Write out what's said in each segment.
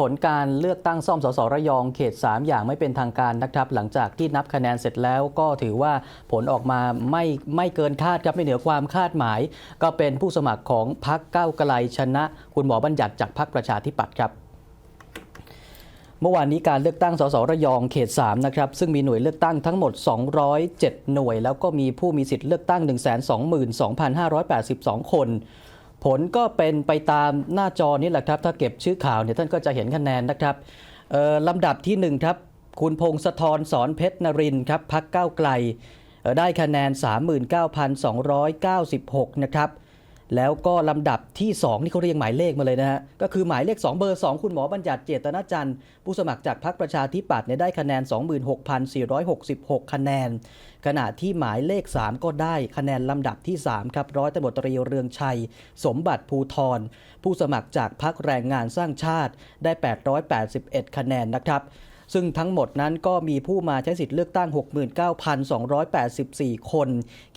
ผลการเลือกตั้งซ่อมสสระยองเขต 3 อย่างไม่เป็นทางการนะครับ หลังจากที่นับคะแนนเสร็จแล้วก็ถือว่าผลออกมาไม่ไม่เกินคาดครับไม่เหนือความคาดหมาย ก็เป็นผู้สมัครของพรรคก้าวไกลชนะ คุณหมอบัญญัติจากพรรคประชาธิปัตย์ครับเมื่อวานนี้การเลือกตั้งสสระยองเขต 3 นะครับ ซึ่งมีหน่วยเลือกตั้งทั้งหมด 207 หน่วย แล้วก็มีผู้มีสิทธิ์เลือกตั้ง 122,582 คน ผลก็เป็นไปตามหน้าจอนี้แหละครับ ถ้าเก็บชื่อข่าวเนี่ยท่านก็จะเห็นคะแนนนะครับลำดับที่1ครับคุณพงศธรสอนเพชรนรินทร์ครับพักก้าวไกล ได้คะแนน 39,296 นะครับ แล้วก็ลำดับที่ 2 นี่เขาเรียงหมายเลขมาเลยนะฮะ ก็คือหมายเลข 2 เบอร์ 2 คุณหมอบัญญัติเจตนาจันทร์ผู้สมัครจากพรรคประชาธิปัตย์เนี่ยได้คะแนน 26,466 คะแนน ขณะที่หมายเลข 3 ก็ได้คะแนนลำดับที่ 3 ครับร้อยตำรวจตรีเรืองชัย สมบัติภูทรผู้สมัครจากพรรคแรงงานสร้างชาติได้ 881 คะแนนนะครับ ซึ่งทั้งหมดนั้นก็มีผู้มาใช้สิทธิ์เลือกตั้ง 69,284 คน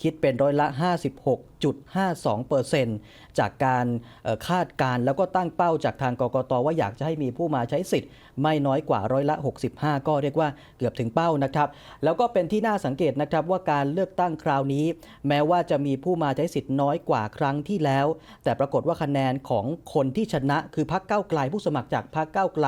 คิดเป็นร้อยละ 56.52%เปอร์เซ็นต์จากการคาดการณ์แล้วก็ตั้งเป้าจากทางกกตว่าอยากจะให้มีผู้มาใช้สิทธิ์ ไม่น้อยกว่าร้อยละ 65 ก็เรียกว่าเกือบถึงเป้านะครับ แล้วก็เป็นที่น่าสังเกตนะครับว่าการเลือกตั้งคราวนี้ แม้ว่าจะมีผู้มาใช้สิทธิ์น้อยกว่าครั้งที่แล้ว แต่ปรากฏว่าคะแนนของคนที่ชนะ คือพรรคก้าไกลผู้สมัครจากพรรคก้าไกล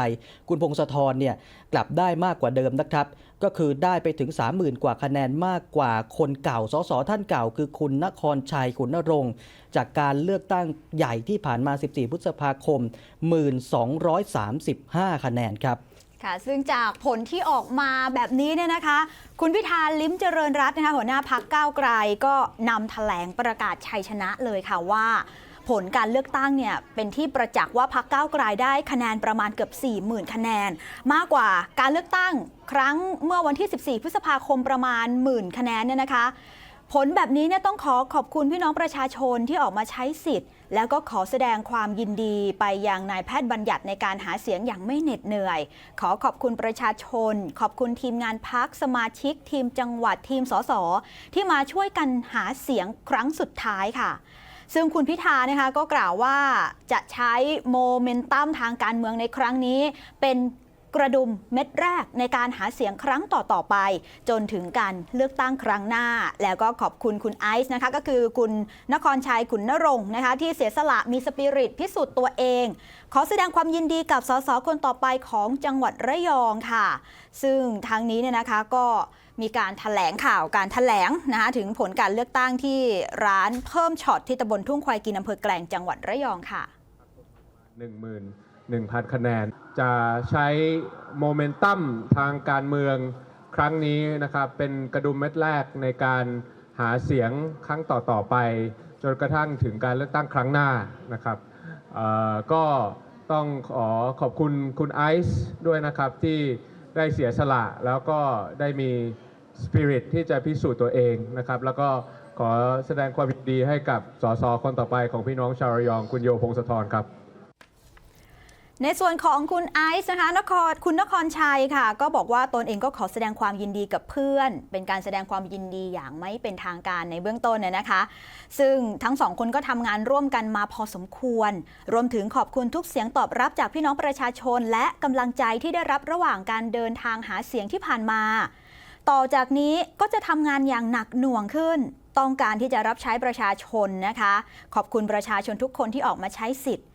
คุณพงศธรเนี่ยกลับได้มากกว่าเดิมนะครับ ก็คือได้ไปถึง 30,000 กว่าคะแนนมากกว่าคนเก่า สสท่านเก่า คือคุณนครชัยคุณนรงค์จากการเลือกตั้งใหญ่ที่ผ่านมา 14 พฤษภาคม 1235 คะแนนครับค่ะซึ่งจากผลที่ออกมาแบบนี้เนี่ยนะคะ คุณพิธาลิ้มเจริญรัตน์นะคะหัวหน้าพักก้าวไกลก็นำแถลงประกาศชัยชนะเลยค่ะว่า ผลการเลือกตั้งเนี่ยเป็นที่ประจักษ์ว่าพักก้าวไกลได้คะแนนประมาณเกือบ 40,000 คะแนน มากกว่าการเลือกตั้งครั้งเมื่อวันที่ 14 พฤษภาคมประมาณหมื่นคะแนนเนี่ยนะคะผลแบบนี้เนี่ยต้องขอขอบคุณพี่น้องประชาชนที่ออกมาใช้สิทธิ์ แล้วก็ขอแสดงความยินดีไปยังนายแพทย์บัญญัติในการหาเสียงอย่างไม่เหน็ดเหนื่อย ขอขอบคุณประชาชน ขอบคุณทีมงานพักสมาชิก ทีมจังหวัดทีมสสที่มาช่วยกันหาเสียงครั้งสุดท้ายค่ะ ซึ่งคุณพิธานะคะก็กล่าวว่าจะใช้โมเมนตัมทางการเมืองในครั้งนี้เป็นกระดุมเม็ดแรกในการหาเสียงครั้งต่อ ๆ ไป จนถึงการเลือกตั้งครั้งหน้า แล้วก็ขอบคุณคุณไอซ์นะคะ ก็คือคุณนครชัยขุนนรงค์นะคะ ที่เสียสละมีสปิริตพิสูจน์ตัวเอง ขอแสดงความยินดีกับสสคนต่อไปของจังหวัดระยองค่ะ ซึ่งทางนี้เนี่ยนะคะก็ มีการถแถลงข่าวการถแถลงนะคะถึงผลการเลือกตั้งที่ร้านเพิ่มช็อตที่ตำบลทุ่งควายกินอำเภอแกลงจังหวัดระยองค่ะ 11,000 คะแนน จะใช้โมเมนตัมทางการเมืองครั้งนี้นะครับเป็นกระดุมเม็ดแรกในการหาเสียงครั้งต่อๆไป จนกระทั่งถึงการเลือกตั้งครั้งหน้านะครับก็ต้องขอขอบคุณคุณไอซ์ด้วยนะครับที่ได้เสียสละแล้วก็ได้มี สปิริตที่จะพิสูจน์ตัวเองนะครับแล้วก็ขอแสดงความยินดีให้กับสสคนต่อไปของพี่น้องชาวระยองคุณโยพงศธรครับ ในส่วนของคุณไอซ์นะคะนครคุณนครชัยค่ะ ก็บอกว่าตนเองก็ขอแสดงความยินดีกับเพื่อน เป็นการแสดงความยินดีอย่างไม่เป็นทางการในเบื้องต้นเนี่ยนะคะ ซึ่งทั้งสองคนก็ทำงานร่วมกันมาพอสมควร รวมถึงขอบคุณทุกเสียงตอบรับจากพี่น้องประชาชน และกำลังใจที่ได้รับระหว่างการเดินทางหาเสียงที่ผ่านมา ต่อจากนี้ก็จะทำงานอย่างหนักหน่วงขึ้น ต้องการที่จะรับใช้ประชาชนนะคะ ขอบคุณประชาชนทุกคนที่ออกมาใช้สิทธิ์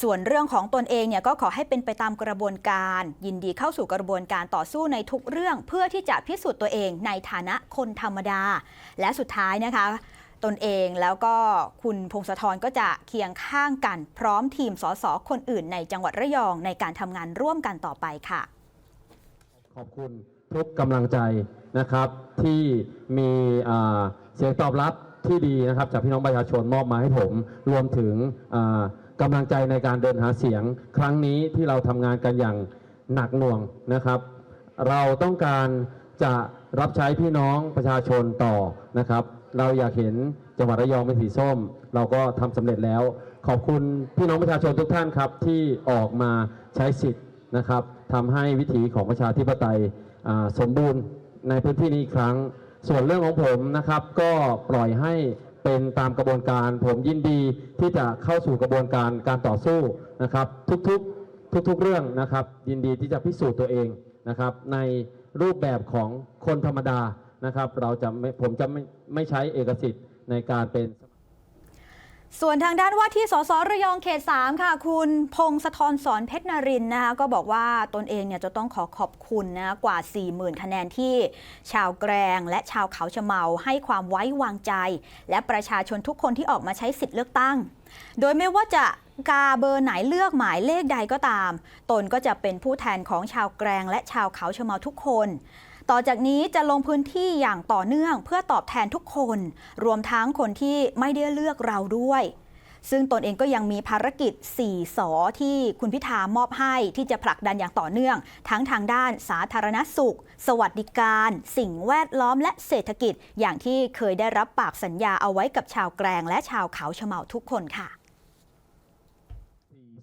ส่วนเรื่องของตนเองเนี่ยก็ขอให้เป็นไปตามกระบวนการ ยินดีเข้าสู่กระบวนการต่อสู้ในทุกเรื่อง เพื่อที่จะพิสูจน์ตัวเองในฐานะคนธรรมดา และสุดท้ายนะคะตนเองแล้วก็คุณพงศธรก็จะเคียงข้างกัน พร้อมทีมสสคนอื่นในจังหวัดระยองในการทำงานร่วมกันต่อไปค่ะ ขอบคุณทุกกำลังใจนะครับที่มีเสียงตอบรับที่ดีนะครับจากพี่น้องประชาชนมอบมาให้ผม รวมถึงกำลังใจในการเดินหาเสียง ครั้งนี้ที่เราทำงานกันอย่างหนักหน่วงนะครับ เราต้องการจะรับใช้พี่น้องประชาชนต่อนะครับ เราอยากเห็นจังหวัดระยองเป็นสีส้ม เราก็ทำสำเร็จแล้ว ขอบคุณพี่น้องประชาชนทุกท่านครับที่ออกมาใช้สิทธิ์นะครับ ทำให้วิถีของประชาธิปไตยสมบูรณ์ในพื้นที่นี้อีกครั้ง ส่วนเรื่องของผมนะครับ ก็ปล่อยให้เป็นตามกระบวนการ ผมยินดีที่จะเข้าสู่กระบวนการการต่อสู้นะครับ ทุกๆทุกๆเรื่องนะครับ ยินดีที่จะพิสูจน์ตัวเองนะครับ ในรูปแบบของคนธรรมดานะครับ เราจะไม่ผมจะไม่ไม่ใช้เอกสิทธิ์ในการเป็น ส่วนทางด้านว่าที่สสระยองเขต 3 ค่ะ คุณพงศธรสอนเพชรนรินทร์นะคะก็บอกว่าตนเองเนี่ยจะต้องขอขอบคุณนะกว่า 40,000 คะแนนที่ ชาวแกรง และชาวเขาชะเมาให้ความไว้วางใจ และประชาชนทุกคนที่ออกมาใช้สิทธิ์เลือกตั้ง โดยไม่ว่าจะกาเบอร์ไหนเลือกหมายเลขใดก็ตาม ตนก็จะเป็นผู้แทนของชาวแกรง และชาวเขาชะเมาทุกคน ต่อจากนี้จะลงพื้นที่อย่างต่อเนื่องเพื่อตอบแทนทุกคน รวมทั้งคนที่ไม่ได้เลือกเราด้วยซึ่งตนเองก็ยังมีภารกิจ 4 สอที่คุณพิธามอบให้ที่จะผลักดันอย่างต่อเนื่อง ทั้งทางด้านสาธารณสุข สวัสดิการ สิ่งแวดล้อมและเศรษฐกิจ อย่างที่เคยได้รับปากสัญญาเอาไว้กับชาวแกรงและชาวเขาชะเมาทุกคนค่ะ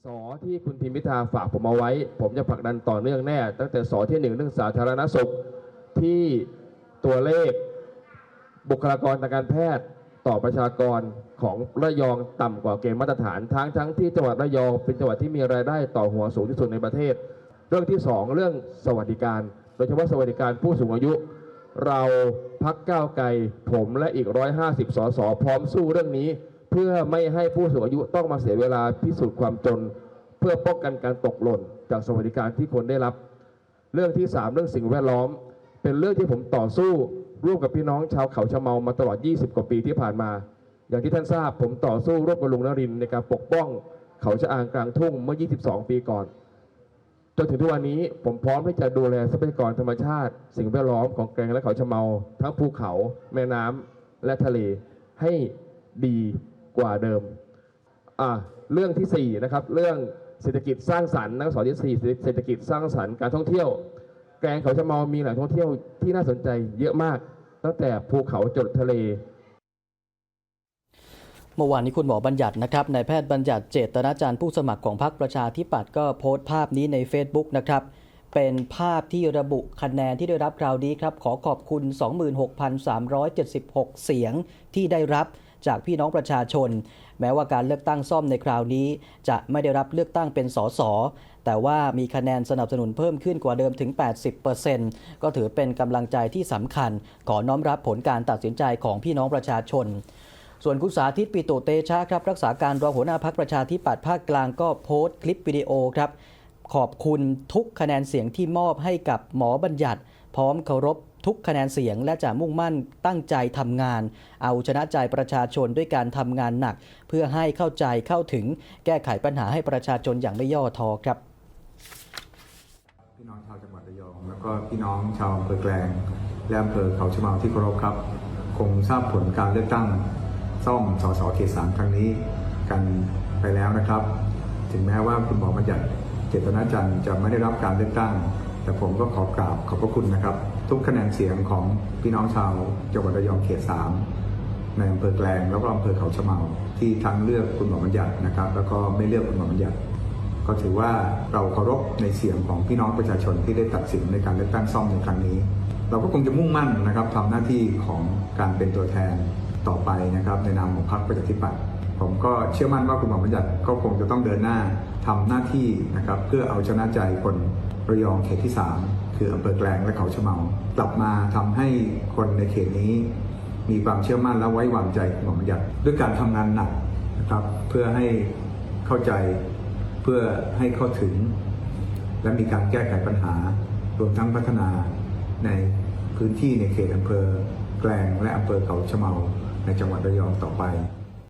สอที่คุณทิมพิธาฝากผมเอาไว้ ผมจะผลักดันต่อเนื่องแน่ ตั้งแต่สอที่หนึ่งเรื่องสาธารณสุข ที่ตัวเลขบุคลากรทางการแพทย์ต่อประชากรของระยองต่ำกว่าเกณฑ์มาตรฐาน ทั้งทั้งที่จังหวัดระยองเป็นจังหวัดที่มีรายได้ต่อหัวสูงที่สุดในประเทศ เรื่องที่สองเรื่องสวัสดิการ โดยเฉพาะสวัสดิการผู้สูงอายุ เราพักก้าวไกลผมและอีก 150 สสพร้อมสู้เรื่องนี้ เพื่อไม่ให้ผู้สูงอายุต้องมาเสียเวลาพิสูจน์ความจน เพื่อป้องกันการตกหล่น จากสวัสดิการที่คนได้รับ เรื่องที่ 3 เรื่องสิ่งแวดล้อม เป็นเรื่องที่ผมต่อสู้ร่วมกับพี่น้องชาวเขาชะเมามาตลอด 20 กว่าปีที่ผ่านมา อย่างที่ท่านทราบผมต่อสู้ร่วมกับลุงนรินในการปกป้องเขาชะอางกลางทุ่งเมื่อ 22 ปีก่อน จนถึงทุกวันนี้ผมพร้อมที่จะดูแลทรัพยากรธรรมชาติ สิ่งแวดล้อมของแกลงและเขาชะเมา ทั้งภูเขา แม่น้ำและทะเลให้ดีกว่าเดิมอะเรื่องที่4นะครับเรื่องเศรษฐกิจสร้างสรรค์นักสอนที่4เศรษฐกิจสร้างสรรค์การท่องเที่ยว แกลงเขาชะเมามีแหล่งท่องเที่ยวที่น่าสนใจเยอะมาก ตั้งแต่ภูเขาจดทะเลเมื่อวานนี้คุณหมอบัญญัตินะครับนายแพทย์บัญญัติเจตนาจารย์ผู้สมัครของพรรคประชาธิปัตย์ก็โพสต์ภาพนี้ใน Facebook นะครับ เป็นภาพที่ระบุคะแนนที่ได้รับคราวนี้ครับ ขอขอบคุณ 26,376 เสียงที่ได้รับจากพี่น้องประชาชน แม้ว่าการเลือกตั้งซ่อมในคราวนี้ จะไม่ได้รับเลือกตั้งเป็นสสแต่ว่ามีคะแนนสนับสนุนเพิ่มขึ้นกว่าเดิมถึง 80%ก็ถือเป็นกำลังใจที่สำคัญ ขอน้อมรับผลการตัดสินใจของพี่น้องประชาชน ส่วนคุณสาธิตปิโตเตชะครับ รักษาการรองหัวหน้าพักประชาธิปัตย์ภาคกลางก็โพสต์คลิปวิดีโอครับ ขอบคุณทุกคะแนนเสียงที่มอบให้กับหมอบัญญัติ พร้อมเคารพ ทุกคะแนนเสียง และจะมุ่งมั่นตั้งใจทำงาน เอาชนะใจประชาชนด้วยการทำงานหนัก เพื่อให้เข้าใจเข้าถึงแก้ไขปัญหาให้ประชาชนอย่างไม่ย่อท้อครับพี่น้องชาวจังหวัดระยองแล้วก็พี่น้องชาวอำเภอแกลงและอำเภอเขาชมาที่เคารพครับ คงทราบผลการเลือกตั้งซ่อมสสเขตสามครั้งนี้กันไปแล้วนะครับ ถึงแม้ว่าคุณหมอบัญญัติเจตนาจันทร์จะไม่ได้รับการเลือกตั้ง แต่ผมก็ขอกราบขอบพระคุณนะครับ ทุกคะแนนเสียงของพี่น้องชาวจังหวัดระยองเขตสามในอำเภอแกลงแล้วก็อำเภอเขาชะเมา ที่ทั้งเลือกคุณหมอบัญญัตินะครับ แล้วก็ไม่เลือกคุณหมอบัญญัติ ก็ถือว่าเราเคารพในเสียงของพี่น้องประชาชนที่ได้ตัดสินในการเลือกตั้งซ่อมในครั้งนี้ เราก็คงจะมุ่งมั่นนะครับทำหน้าที่ของการเป็นตัวแทนต่อไปนะครับ ในนามของพรรคประชาธิปัตย์ผมก็เชื่อมั่นว่าคุณหมอบัญญัติก็คงจะต้องเดินหน้าทำหน้าที่นะครับเพื่อเอาชนะใจคนระยองเขตที่3 คืออำเภอแกลงและเขาชะเมากลับมาทำให้คนในเขตนี้มีความเชื่อมั่นและไว้วางใจคุณหมอบัญญัติด้วยการทำงานหนักนะครับเพื่อให้เข้าใจเพื่อให้เข้าถึง และมีการแก้ไขปัญหารวมทั้งพัฒนาในพื้นที่ในเขตอำเภอแกลงและอำเภอเขาชะเมาในจังหวัดระยองต่อไป